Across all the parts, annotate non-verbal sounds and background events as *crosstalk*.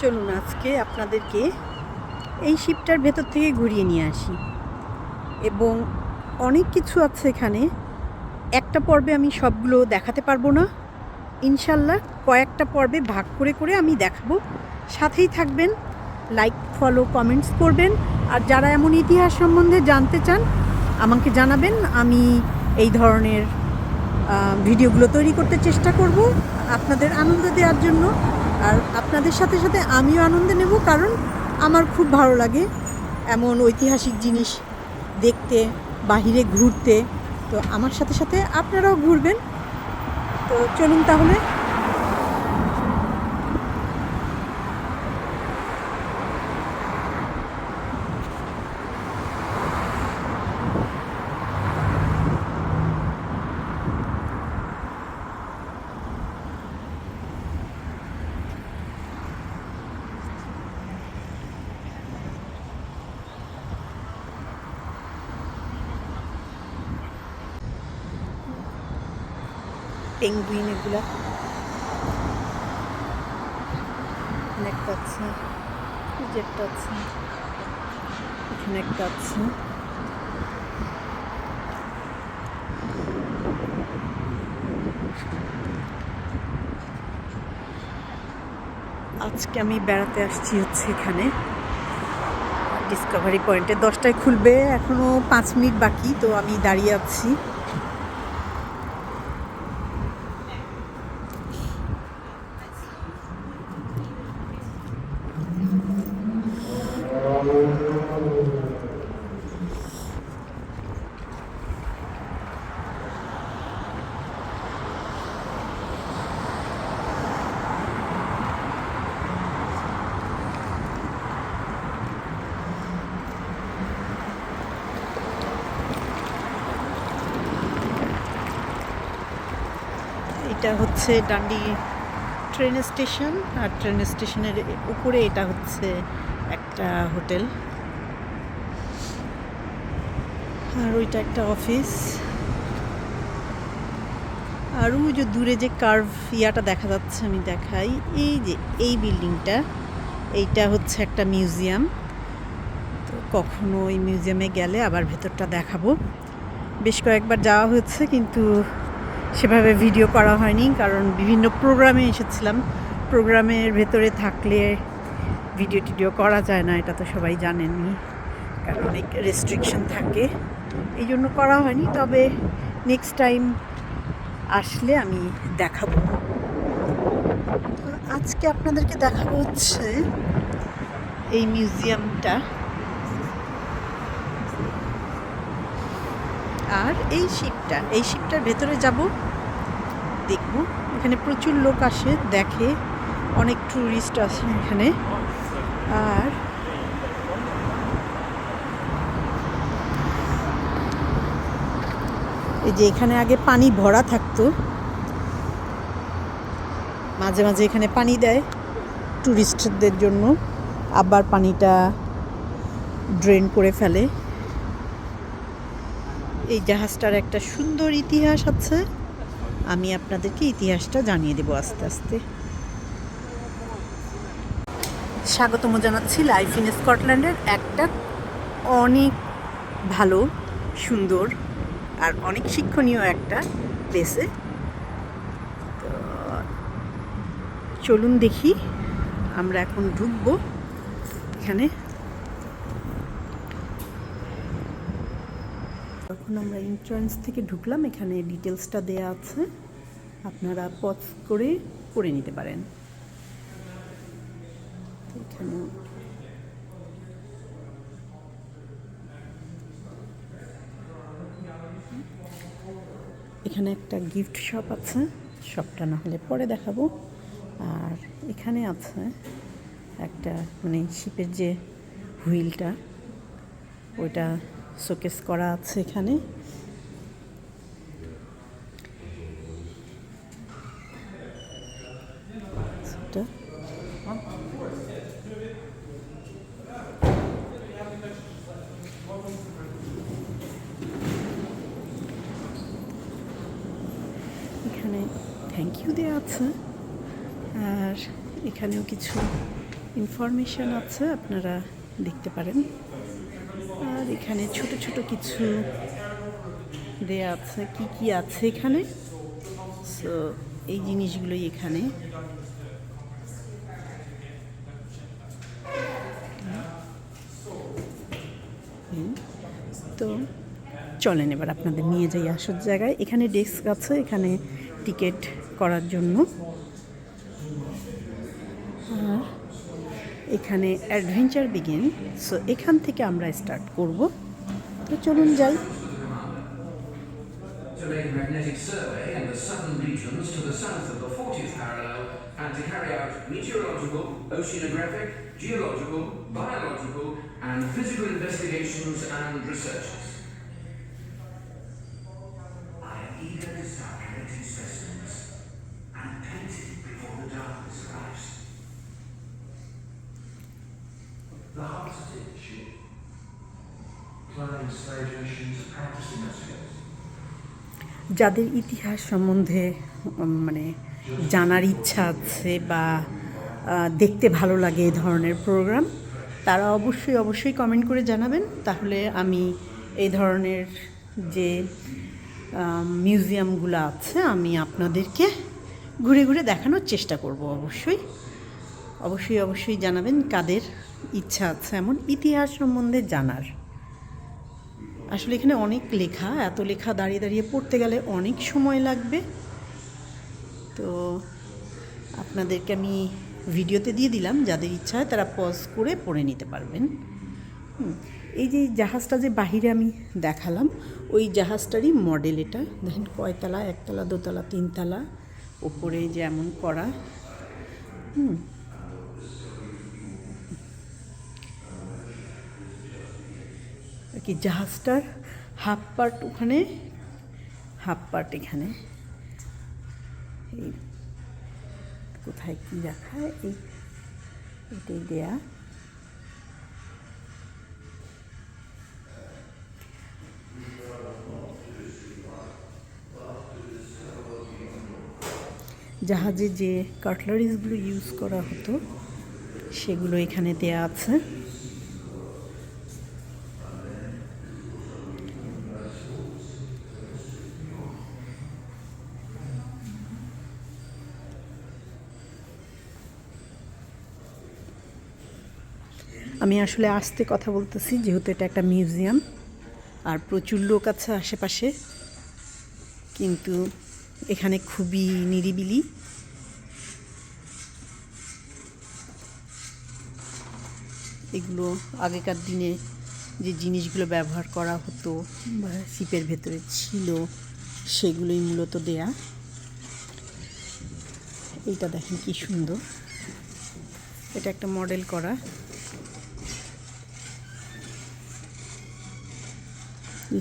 চলুন আজকে আপনাদেরকে এই শিপটার ভেতর থেকে ঘুরিয়ে নিয়ে আসি। এবং অনেক কিছু আছে এখানে। একটা পর্বে আমি সবগুলো দেখাতে পারব না। ইনশাল্লাহ কয়েকটা পর্বে ভাগ করে করে আমি দেখাবো। সাথেই থাকবেন লাইক ফলো কমেন্টস করবেন। আর যারা এমন ইতিহাস সম্বন্ধে জানতে চান, আমাকে জানাবেন। আমি এই ধরনের ভিডিওগুলো তৈরি করতে চেষ্টা করব আপনাদের আনন্দ দেওয়ার জন্য। আর আপনাদের সাথে সাথে আমিও আনন্দে নেব, কারণ আমার খুব ভালো লাগে এমন ঐতিহাসিক জিনিস দেখতে, বাহিরে ঘুরতে। তো আমার সাথে সাথে আপনারাও ঘুরবেন। তো চলুন তাহলে। পেঙ্গুইন এগুলা। একটা একটা এখানে একটা আজকে আমি বেড়াতে আসছি হচ্ছে এখানে। ডিসকভারি পয়েন্টে দশটায় খুলবে। এখনও পাঁচ মিনিট বাকি, তো আমি দাঁড়িয়ে আছি। এটা হচ্ছে ডান্ডি ট্রেন স্টেশন, আর ট্রেন স্টেশনের উপরে এটা হচ্ছে একটা হোটেল। আর ওইটা একটা অফিস। আর ওই যে দূরে যে কার্ভ ইয়াটা দেখা যাচ্ছে, আমি দেখাই। এই যে, এই বিল্ডিংটা, এইটা হচ্ছে একটা মিউজিয়াম। তো কখনো ওই মিউজিয়ামে গেলে আবার ভেতরটা দেখাবো। বেশ কয়েকবার যাওয়া হয়েছে, কিন্তু সেভাবে ভিডিও করা হয়নি, কারণ বিভিন্ন প্রোগ্রামে এসেছিলাম। প্রোগ্রামের ভেতরে থাকলে ভিডিও টিডিও করা যায় না, এটা তো সবাই জানেনই, কারণ অনেক রেস্ট্রিকশন থাকে। এই জন্য করা হয়নি, তবে নেক্সট টাইম আসলে আমি দেখাবো। আজকে আপনাদেরকে দেখাবো হচ্ছে এই মিউজিয়ামটা আর এই শিপটা, এই শিপটার ভেতরে যাব, দেখব। এখানে প্রচুর লোক আসে, দেখে। অনেক ট্যুরিস্ট আসে এখানে। আর এই যে এখানে আগে পানি ভরা থাকতো। মাঝে মাঝে এখানে পানি দেয় ট্যুরিস্টদের জন্য। আবার পানিটা ড্রেন করে ফেলে। এই জাহাজটার একটা সুন্দর ইতিহাস আছে। আমি আপনাদেরকে ইতিহাসটা জানিয়ে দেবো আস্তে আস্তে। স্বাগতম জানাচ্ছি লাইফ ইন স্কটল্যান্ডের একটা অনেক ভালো, সুন্দর আর অনেক শিক্ষণীয় একটা প্লেসে চলুন দেখি, আমরা এখন ঢুকবো। এখানে তখন আমরা ইন্ট্রান্স থেকে ঢুকলাম, এখানে ডিটেলসটা দেয়া আছে। আপনারা পথ করে করে নিতে পারেন। এখানে এখানে একটা গিফট শপ আছে। শপটা না হলে পরে দেখাবো। আর এখানে আছে একটা মানে শিপের যে হুইলটা ওইটা শোকেস করা আছে এখানে। এখানে থ্যাংক ইউ দেওয়া আছে। আর এখানেও কিছু ইনফরমেশন আছে, আপনারা দেখতে পারেন। আর এখানে ছোট ছোট কিছু দেয়া আছে, কি কি আছে এখানে? সো এই জিনিসগুলোই এখানে। তো চলেন এবার আপনাদের নিয়ে যাই আসার জায়গায়। এখানে ডেস্ক আছে, এখানে টিকিট করার জন্য আর এখানে অ্যাডভেঞ্চার বিগিন সো এখান থেকে আমরা স্টার্ট করব তো চলুন যাই magnetic survey in the southern regions to the south of the 40th parallel and to carry out meteorological, oceanographic, geological, biological, and physical investigations and researches. The practice investigators. যাদের ইতিহাস সম্বন্ধে মানে জানার ইচ্ছা আছে বা দেখতে ভালো লাগে এই ধরনের প্রোগ্রাম তারা অবশ্যই অবশ্যই কমেন্ট করে জানাবেন। তাহলে আমি এই ধরনের যে মিউজিয়ামগুলো আছে আমি আপনাদেরকে ঘুরে ঘুরে দেখানোর চেষ্টা করব অবশ্যই। অবশ্যই অবশ্যই জানাবেন কাদের ইচ্ছা আছে এমন। ইতিহাস সম্বন্ধে জানার। আসলে এখানে অনেক লেখা, এত লেখা দাঁড়িয়ে দাঁড়িয়ে পড়তে গেলে অনেক সময় লাগবে। তো আপনাদেরকে আমি ভিডিওতে দিয়ে দিলাম, যাদের ইচ্ছা হয় তারা পজ করে পড়ে নিতে পারবেন। এই যে জাহাজটা যে বাহিরে আমি দেখালাম, ওই জাহাজটারই মডেল এটা। দেখেন কয়তলা, একতলা, দোতলা, তিনতলা, ওপরে যেমন করা। হুম আর কি, জাহাজটার হাফ পার্ট ওখানে হাফ পার্ট এখানে। এই কোথায় কি রাখা, এই, এটাই দেয়া। জাহাজে যে কাটলারিজগুলো ইউজ করা হতো, সেগুলো এখানে দেয়া আছে। আমি আসলে আসতে কথা বলতেছি যেহেতু এটা একটা মিউজিয়াম। আর প্রচুর লোক আছে আশেপাশে। কিন্তু এখানে খুবই নিরিবিলি। এগুলো আগেকার দিনে যে জিনিসগুলো ব্যবহার করা হতো বা শিপের ভেতরে ছিল সেগুলোই মূলত দেয়া। এইটা দেখেন কি সুন্দর। এটা একটা মডেল করা।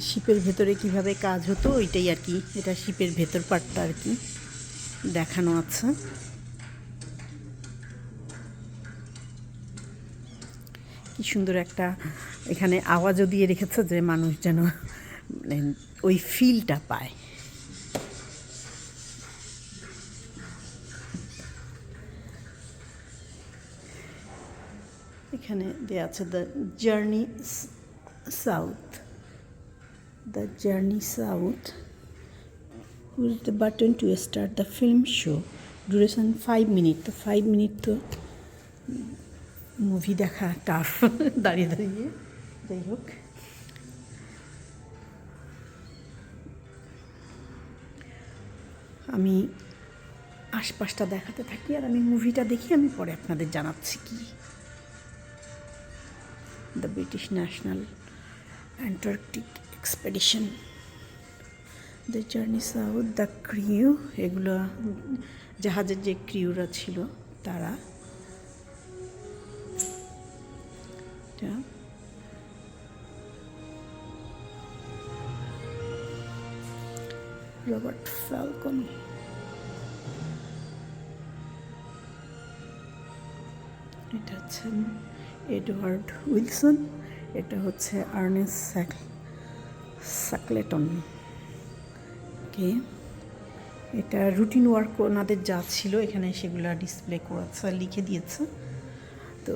শিপের ভেতরে কীভাবে কাজ হতো, ওইটাই আর কি। এটা শিপের ভেতর পার্টটা আর কি দেখানো আছে। কি সুন্দর একটা এখানে আওয়াজও দিয়ে রেখেছে যে মানুষ যেন মানে ওই ফিলটা পায়। এখানে দেওয়া আছে the journey south the journey south. Push the button to start the film show. Duration 5 minute তো 5 মিনিট তো মুভি দেখা টাফ *laughs* দাঁড়িয়ে দাঁড়িয়ে। যাই হোক। আমি আশপাশটা দেখাতে থাকি আর আমি মুভিটা দেখি, আমি পরে আপনাদের জানাচ্ছি কি। The British National Antarctic Expedition the journey south the crew এগুলো জাহাজের যে ক্রিউরা ছিল, তারা। Robert Falcon. এটা হচ্ছে এডওয়ার্ড উইলসন, এটা হচ্ছে আর্নেস স্যাক স্যাকলেটন কে? এটা রুটিন ওয়ার্ক ওনাদের যা ছিল, এখানে সেগুলো ডিসপ্লে করেছে, লিখে দিয়েছে। তো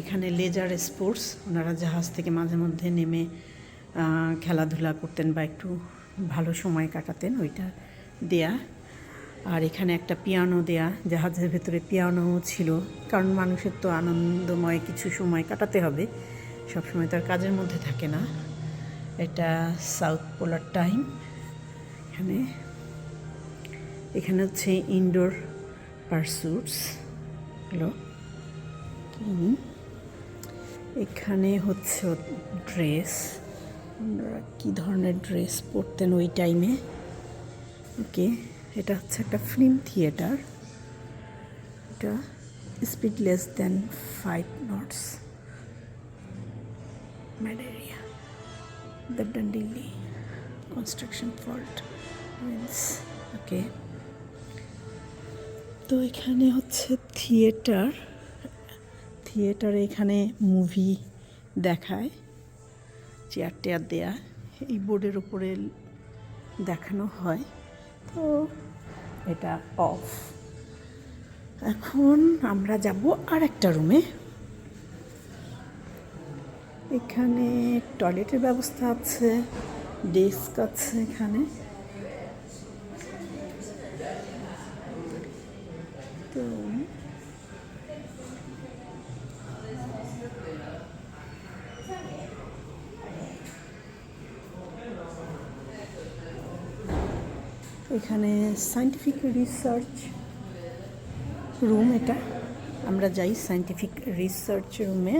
এখানে লেজার স্পোর্টস, ওনারা জাহাজ থেকে মাঝে মধ্যে নেমে খেলাধুলা করতেন বা একটু ভালো সময় কাটাতেন, ওইটা দেয়া। আর এখানে একটা পিয়ানো দেয়া, জাহাজের ভেতরে পিয়ানো ছিল। কারণ মানুষের তো আনন্দময় কিছু সময় কাটাতে হবে, সবসময় তার কাজের মধ্যে থাকে না। এটা সাউথ পোলার টাইম। এখানে এখানে হচ্ছে ইনডোর পারসুটস হুম। এখানে হচ্ছে ড্রেস ওনারা কী ধরনের ড্রেস পরতেন ওই টাইমে ওকে, এটা হচ্ছে একটা ফিল্ম থিয়েটার এটা speed less than five knots malaria the ডান্ডিলি construction fault means okay তো এখানে হচ্ছে থিয়েটার থিয়েটারে এখানে মুভি দেখায় চেয়ার টেয়ার দেয়া, এই বোর্ডের উপরে দেখানো হয়। তো এটা অফ এখন আমরা যাব আর একটা রুমে এখানে টয়লেটের ব্যবস্থা আছে, ডেস্ক আছে এখানে। তো এখানে সায়েন্টিফিক রিসার্চ রুম এটা। আমরা যাই সায়েন্টিফিক রিসার্চ রুমে